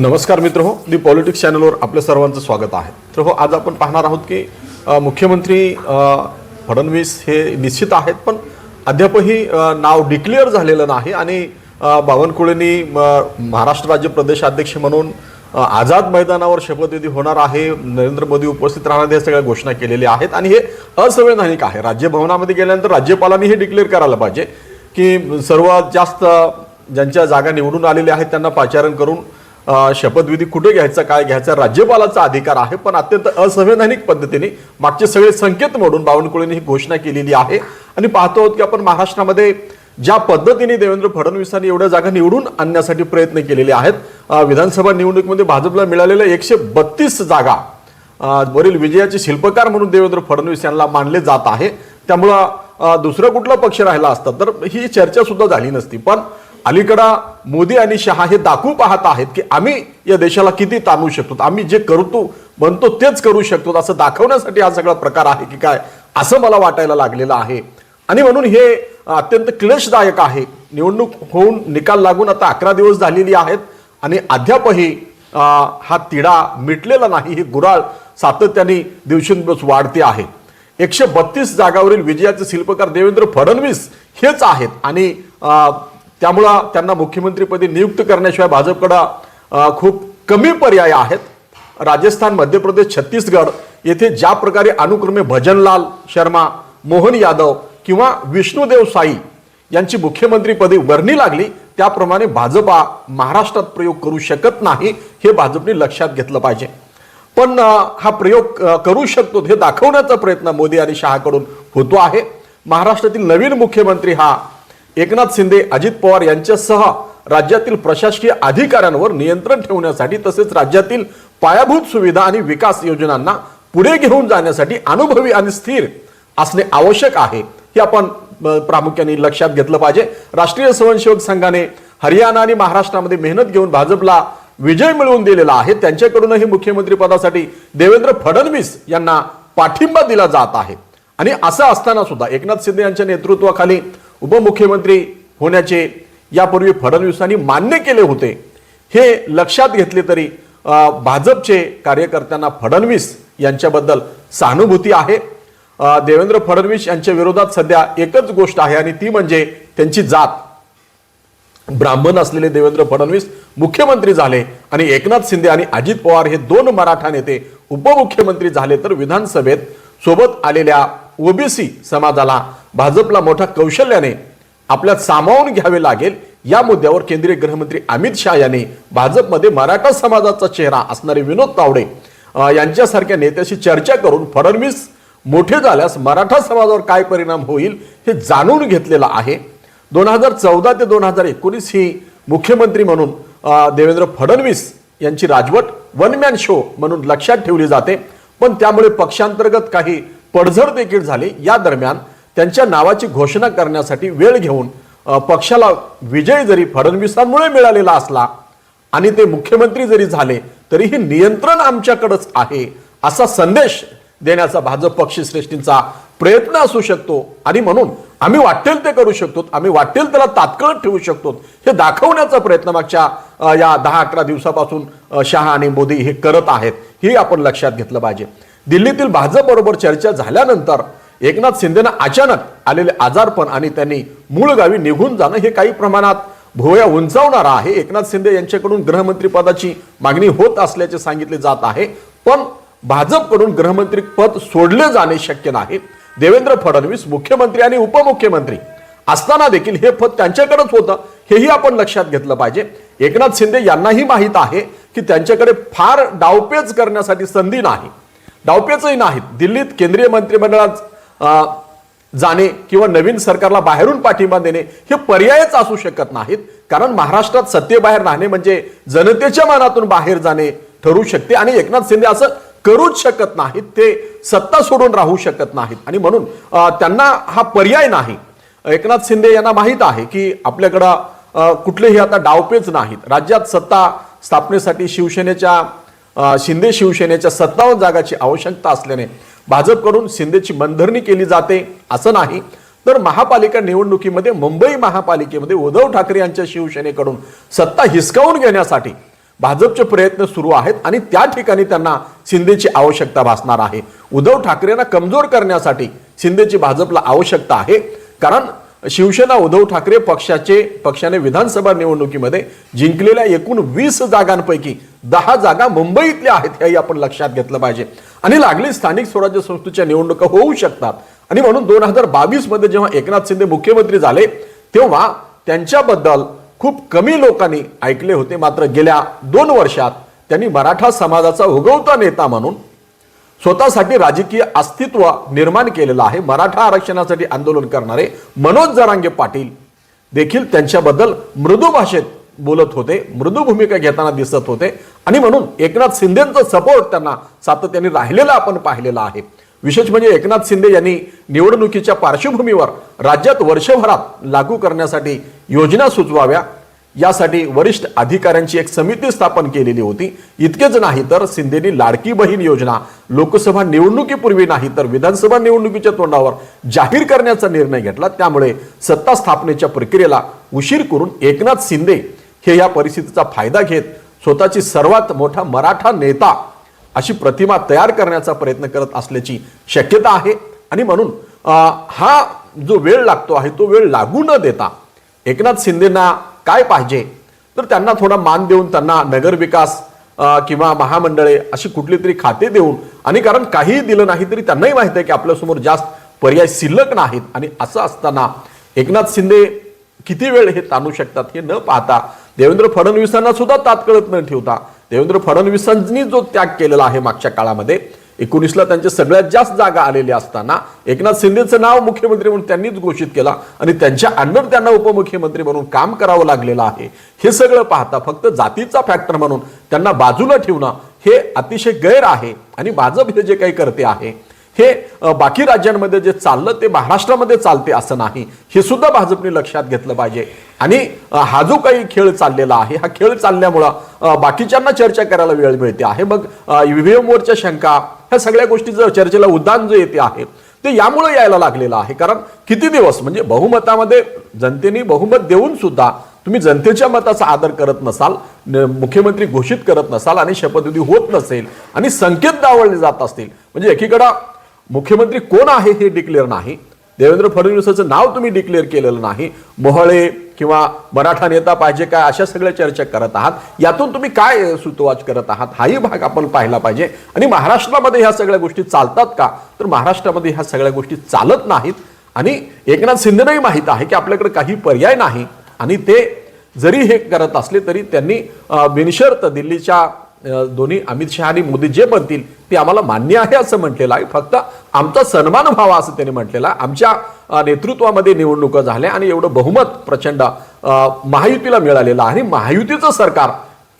नमस्कार मित्र हो दी पॉलिटिक्स चॅनलवर आपल्या सर्वांचं स्वागत आहे. तर हो आज आपण पाहणार आहोत की मुख्यमंत्री फडणवीस हे निश्चित आहेत पण अद्यापही नाव डिक्लेअर झालेलं नाही आणि बावनकुळेंनी म, महाराष्ट्र राज्य प्रदेशाध्यक्ष म्हणून आझाद मैदानावर शपथविधी होणार आहे नरेंद्र मोदी उपस्थित राहणार या सगळ्या घोषणा केलेल्या आहेत आणि हे असंवैधानिक आहे. राज्यभवनामध्ये गेल्यानंतर राज्यपालांनी हे डिक्लेअर करायला पाहिजे की सर्वात जास्त ज्यांच्या जागा निवडून आलेल्या आहेत त्यांना पाचारण करून शपथविधी कुठे घ्यायचा काय घ्यायचा राज्यपालाचा अधिकार आहे पण अत्यंत असंवैधानिक पद्धतीने मागचे सगळे संकेत मोडून बावनकुळेंनी ही घोषणा केलेली आहे. आणि पाहतो आहोत की आपण महाराष्ट्रामध्ये ज्या पद्धतीने देवेंद्र फडणवीसांनी एवढ्या जागा निवडून आणण्यासाठी प्रयत्न केलेले आहेत विधानसभा निवडणुकीमध्ये भाजपला मिळालेल्या एकशे बत्तीस जागा वरील विजयाचे शिल्पकार म्हणून देवेंद्र फडणवीस यांना मानले जात आहे. त्यामुळं दुसरा कुठला पक्ष राहिला असता तर ही चर्चा सुद्धा झाली नसती. पण अलीकडा मोदी आणि शहा हे दाखवू पाहत आहेत की आम्ही या देशाला किती ताणू शकतो. आम्ही जे करतो म्हणतो तेच करू शकतो. असं दाखवण्यासाठी हा सगळा प्रकार आहे की काय असं मला वाटायला लागलेलं आहे. आणि म्हणून हे अत्यंत क्लेशदायक आहे. निवडणूक होऊन निकाल लागून आता अकरा दिवस झालेली आहेत आणि अद्यापही हा तिढा मिटलेला नाही ही गुराळ सातत्याने दिवसेंदिवस वाढते आहे. एकशे बत्तीस जागावरील विजयाचे शिल्पकार देवेंद्र फडणवीस हेच आहेत. आणि त्यामुळं त्यांना मुख्यमंत्रीपदी नियुक्त करण्याशिवाय भाजपकडं खूप कमी पर्याय आहेत. राजस्थान मध्य प्रदेश छत्तीसगड येथे ज्या प्रकारे अनुक्रमे भजनलाल शर्मा मोहन यादव किंवा विष्णुदेव साई यांची मुख्यमंत्रीपदी वर्णी लागली त्याप्रमाणे भाजपा महाराष्ट्रात प्रयोग करू शकत नाही हे भाजपने लक्षात घेतलं पाहिजे. पण हा प्रयोग करू शकतो हे दाखवण्याचा प्रयत्न मोदी आणि शहाकडून होतो आहे. महाराष्ट्रातील नवीन मुख्यमंत्री हा एकनाथ शिंदे अजित पवार यांच्यासह राज्यातील प्रशासकीय अधिकाऱ्यांवर नियंत्रण ठेवण्यासाठी तसेच राज्यातील पायाभूत सुविधा आणि विकास योजनांना पुढे घेऊन जाण्यासाठी अनुभवी आणि स्थिर असणे आवश्यक आहे. हे आपण प्रामुख्याने लक्षात घेतलं पाहिजे. राष्ट्रीय स्वयंसेवक संघाने हरियाणा आणि महाराष्ट्रामध्ये मेहनत घेऊन भाजपला विजय मिळवून दिलेला आहे. त्यांच्याकडूनही मुख्यमंत्री पदासाठी देवेंद्र फडणवीस यांना पाठिंबा दिला जात आहे. आणि असं असताना सुद्धा एकनाथ शिंदे यांच्या नेतृत्वाखाली उपमुख्यमंत्री होण्याचे यापूर्वी फडणवीसांनी मान्य केले होते. हे लक्षात घेतले तरी भाजपचे कार्यकर्त्यांना फडणवीस यांच्याबद्दल सहानुभूती आहे. देवेंद्र फडणवीस यांच्या विरोधात सध्या एकच गोष्ट आहे आणि ती म्हणजे त्यांची जात. ब्राह्मण असलेले देवेंद्र फडणवीस मुख्यमंत्री झाले आणि एकनाथ शिंदे आणि अजित पवार हे दोन मराठा नेते उपमुख्यमंत्री झाले तर विधानसभेत सोबत आलेल्या ओबीसी समाजाला भाजपला मोठ्या कौशल्याने आपल्यात सामावून घ्यावे लागेल या मुद्द्यावर केंद्रीय गृहमंत्री अमित शहा यांनी भाजपमध्ये मराठा समाजाचा चेहरा असणारे विनोद तावडे यांच्यासारख्या नेत्याशी चर्चा करून फडणवीस मोठे झाल्यास मराठा समाजावर काय परिणाम होईल हे जाणून घेतलेलं आहे. दोन हजार चौदा ते दोन हजार एकोणीस ही मुख्यमंत्री म्हणून देवेंद्र फडणवीस यांची राजवट वन मॅन शो म्हणून लक्षात ठेवली जाते. पण त्यामुळे पक्षांतर्गत काही पडझड देखील झाली. या दरम्यान त्यांच्या नावाची घोषणा करण्यासाठी वेळ घेऊन पक्षाला विजय जरी फडणवीसांमुळे मिळालेला असला आणि ते मुख्यमंत्री जरी झाले तरी हे नियंत्रण आमच्याकडंच आहे असा संदेश देण्याचा भाजप पक्षश्रेष्ठींचा प्रयत्न असू शकतो. आणि म्हणून आम्ही वाटेल ते करू शकतो आम्ही वाटेल त्याला तात्काळ ठेवू शकतो. हे दाखवण्याचा प्रयत्न मागच्या या दहा अकरा दिवसापासून शहा आणि मोदी हे करत आहेत हे आपण लक्षात घेतलं पाहिजे. दिल्लीतील भाजप बरोबर चर्चा झाल्यानंतर एकनाथ शिंदेना अचानक आलेले आजारपण आणि त्यांनी मूळ गावी निघून जाणं हे काही प्रमाणात भुवया उंचावणारा आहे. एकनाथ शिंदे यांच्याकडून गृहमंत्री पदाची मागणी होत असल्याचे सांगितले जात आहे. पण भाजपकडून गृहमंत्री पद सोडले जाणे शक्य नाही. देवेंद्र फडणवीस मुख्यमंत्री आणि उपमुख्यमंत्री असताना देखील हे पद त्यांच्याकडेच होतं हेही आपण लक्षात घेतलं पाहिजे. एकनाथ शिंदे यांनाही माहीत आहे की त्यांच्याकडे फार डावपेच करण्यासाठी संधी नाही. डावपेचही नाहीत. दिल्लीत केंद्रीय मंत्रिमंडळात जाणे किंवा नवीन सरकारला बाहेरून पाठिंबा देणे हे पर्यायच असू शकत नाहीत. कारण महाराष्ट्रात सत्तेबाहेर राहणे म्हणजे जनतेच्या मनातून बाहेर जाणे ठरू शकते आणि एकनाथ शिंदे असं करूच शकत नाहीत. ते सत्ता सोडून राहू शकत नाहीत. आणि म्हणून त्यांना हा पर्याय नाही. एकनाथ शिंदे यांना माहीत आहे की आपल्याकडं कुठलेही आता डावपेच नाहीत. राज्यात सत्ता स्थापनेसाठी शिवसेनेच्या शिंदे शिवसेनेच्या सत्तावन्न जागाची आवश्यकता असल्याने भाजपकडून शिंदेची मनधरणी केली जाते असं नाही. तर महापालिका निवडणुकीमध्ये मुंबई महापालिकेमध्ये उद्धव ठाकरे यांच्या शिवसेनेकडून सत्ता हिसकावून घेण्यासाठी भाजपचे प्रयत्न सुरू आहेत आणि त्या ठिकाणी त्यांना शिंदेची आवश्यकता भासणार आहे. उद्धव ठाकरेंना कमजोर करण्यासाठी शिंदेची भाजपला आवश्यकता आहे. कारण शिवसेना उद्धव ठाकरे पक्षाचे पक्षाने विधानसभा निवडणुकीमध्ये जिंकलेल्या एकूण वीस जागांपैकी दहा जागा मुंबईतल्या आहेत हेही आपण लक्षात घेतलं पाहिजे. आणि लागली स्थानिक स्वराज्य संस्थेच्या निवडणुका होऊ शकतात. आणि म्हणून दोन हजार बावीसमध्ये जेव्हा एकनाथ शिंदे मुख्यमंत्री झाले तेव्हा त्यांच्याबद्दल खूप कमी लोकांनी ऐकले होते. मात्र गेल्या दोन वर्षात त्यांनी मराठा समाजाचा उगवता नेता म्हणून स्वतःसाठी राजकीय अस्तित्व निर्माण केलेलं आहे. मराठा आरक्षणासाठी आंदोलन करणारे मनोज जरांगे पाटील देखील त्यांच्याबद्दल मृदू भाषेत बोलत होते. मृदू भूमिका घेताना दिसत होते. आणि म्हणून एकनाथ शिंदेचा सपोर्ट त्यांना सातत्याने राहिलेला आपण पाहिलेला आहे. विशेष म्हणजे एकनाथ शिंदे यांनी निवडणुकीच्या पार्श्वभूमीवर राज्यात वर्षभरात लागू करण्यासाठी योजना सुचवाव्या. यासाठी वरिष्ठ अधिकाऱ्यांची एक समिती स्थापन केलेली होती. इतकेच नाही तर शिंदेनी लाडकी बहीण योजना लोकसभा निवडणुकीपूर्वी नाही तर विधानसभा निवडणुकीच्या तोंडावर जाहीर करण्याचा निर्णय घेतला. त्यामुळे सत्ता स्थापनेच्या प्रक्रियेला उशीर करून एकनाथ शिंदे हे या परिस्थितीचा फायदा घेत स्वतःची सर्वात मोठा मराठा नेता अशी प्रतिमा तयार करण्याचा प्रयत्न करत असल्याची शक्यता आहे. आणि म्हणून हा जो वेळ लागतो आहे तो वेळ लागू न देता एकनाथ शिंदेना काय पाहिजे? तर त्यांना थोडा मान देऊन त्यांना नगरविकास किंवा महामंडळे अशी कुठली तरी खाते देऊन आणि कारण काहीही दिलं नाही तरी त्यांनाही माहिती आहे की आपल्यासमोर जास्त पर्याय शिल्लक नाहीत. आणि असं असताना एकनाथ शिंदे किती वेळ हे ताणू शकतात हे न पाहता देवेंद्र फडणवीसांना सुद्धा तात्कळत न ठेवता देवेंद्र फडणवीसांनी जो त्याग केलेला आहे मागच्या काळामध्ये एकोणीसला त्यांच्या सगळ्यात जास्त जागा आलेल्या असताना एकनाथ शिंदेचं नाव मुख्यमंत्री म्हणून त्यांनीच घोषित केला आणि त्यांच्या अंडर त्यांना उपमुख्यमंत्री म्हणून काम करावं लागलेलं आहे. हे सगळं पाहता फक्त जातीचा फॅक्टर म्हणून त्यांना बाजूला ठेवणं हे अतिशय गैर आहे आणि भाजप हे जे काही करते आहे हे बाकी राज्यांमध्ये जे चाललं ते महाराष्ट्रामध्ये चालते असं नाही. हे सुद्धा भाजपने लक्षात घेतलं पाहिजे. आणि हा जो काही खेळ चाललेला आहे हा खेळ चालल्यामुळं बाकीच्यांना चर्चा करायला वेळ मिळते आहे. मग ईव्हीएम वरच्या शंका ह्या सगळ्या गोष्टीचं चर्चेला उद्यान जे येते आहे ते यामुळे यायला लागलेलं आहे. कारण किती दिवस म्हणजे बहुमतामध्ये जनतेने बहुमत देऊन सुद्धा तुम्ही जनतेच्या मताचा आदर करत नसाल मुख्यमंत्री घोषित करत नसाल आणि शपथविधी होत नसेल आणि संकेत डावळले जात असतील म्हणजे एकीकडं मुख्यमंत्री कोण आहे हे डिक्लेअर नाही. देवेंद्र फडणवीसाचं नाव तुम्ही डिक्लेअर केलेलं नाही. मोहळे किंवा मराठा नेता पाहिजे काय अशा सगळ्या चर्चा करत आहात. यातून तुम्ही काय सुतवाच करत आहात? हाही भाग आपण पाहिला पाहिजे. आणि महाराष्ट्रामध्ये ह्या सगळ्या गोष्टी चालतात का? तर महाराष्ट्रामध्ये ह्या सगळ्या गोष्टी चालत नाहीत. आणि एकनाथ शिंदेनाही माहीत आहे की आपल्याकडे काही पर्याय नाही. आणि ते जरी हे करत असले तरी त्यांनी बिनशर्त दिल्लीच्या दोन्ही अमित शहा आणि मोदी जे बनतील ते आम्हाला मान्य आहे असं म्हटलेलं आहे. फक्त आमचा सन्मान व्हावा असं त्यांनी म्हटलेलं आहे. आमच्या नेतृत्वामध्ये निवडणुका झाल्या आणि एवढं बहुमत प्रचंड महायुतीला मिळालेलं आहे. आणि महायुतीचं सरकार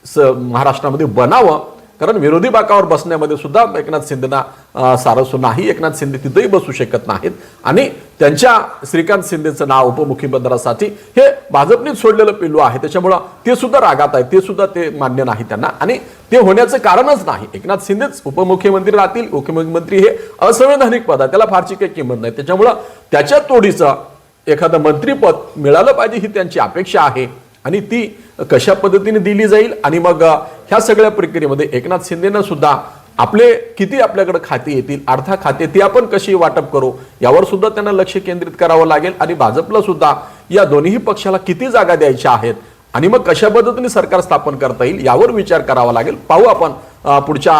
स महाराष्ट्रामध्ये बनावं कारण विरोधी बाकावर बसण्यामध्ये सुद्धा एकनाथ शिंदेना सारस्व नाही. एकनाथ शिंदे तिथेही बसू शकत नाहीत. आणि त्यांच्या श्रीकांत शिंदेचं नाव उपमुख्यमंत्र्यासाठी हे भाजपनेच सोडलेलं पिल्लू आहे. त्याच्यामुळं ते सुद्धा रागात आहे ते सुद्धा ते मान्य नाही त्यांना. आणि ते होण्याचं कारणच नाही. एकनाथ शिंदेच उपमुख्यमंत्री राहतील. उपमुख्यमंत्री हे असंवैधानिक पद आहे. त्याला फारशी काही किंमत नाही. त्याच्यामुळं त्याच्या तोडीचं एखादं मंत्रीपद मिळालं पाहिजे ही त्यांची अपेक्षा आहे. आणि ती कशा पद्धतीने दिली जाईल? आणि मग ह्या सगळ्या प्रक्रियेमध्ये एकनाथ शिंदेनं सुद्धा आपले किती आपल्याकडे खाते येतील अर्धा खाते ती आपण कशी वाटप करू यावर सुद्धा त्यांना लक्ष केंद्रित करावं लागेल आणि भाजपला सुद्धा या दोन्ही पक्षाला किती जागा द्यायच्या आहेत आणि मग कशा पद्धतीने सरकार स्थापन करता येईल यावर विचार करावा लागेल. पाहू आपण पुढच्या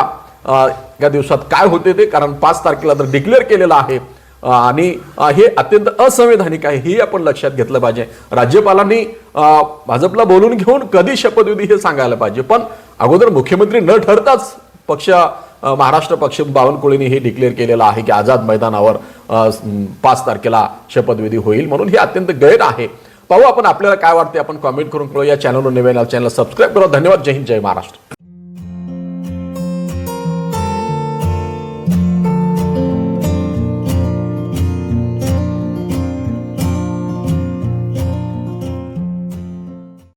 या दिवसात काय होते ते कारण पाच तारखेला तर डिक्लेअर केलेलं आहे. आणि हे अत्यंत असंवैधानिक आहे हे आपण लक्षात घेतलं पाहिजे. राज्यपालांनी भाजपला बोलून घेऊन कधी शपथविधी हे सांगायला पाहिजे. पण अगोदर मुख्यमंत्री न ठरताच पक्ष महाराष्ट्र पक्ष बावनकुळेने हे डिक्लेअर केलेलं आहे की आझाद मैदानावर पाच तारखेला शपथविधी होईल म्हणून हे अत्यंत गैर आहे. पाहू आपण आपल्याला काय वाटते आपण कॉमेंट करून कळू या चॅनलवर नवीन चॅनल सबस्क्राईब करा. धन्यवाद. जय हिंद जय महाराष्ट्र.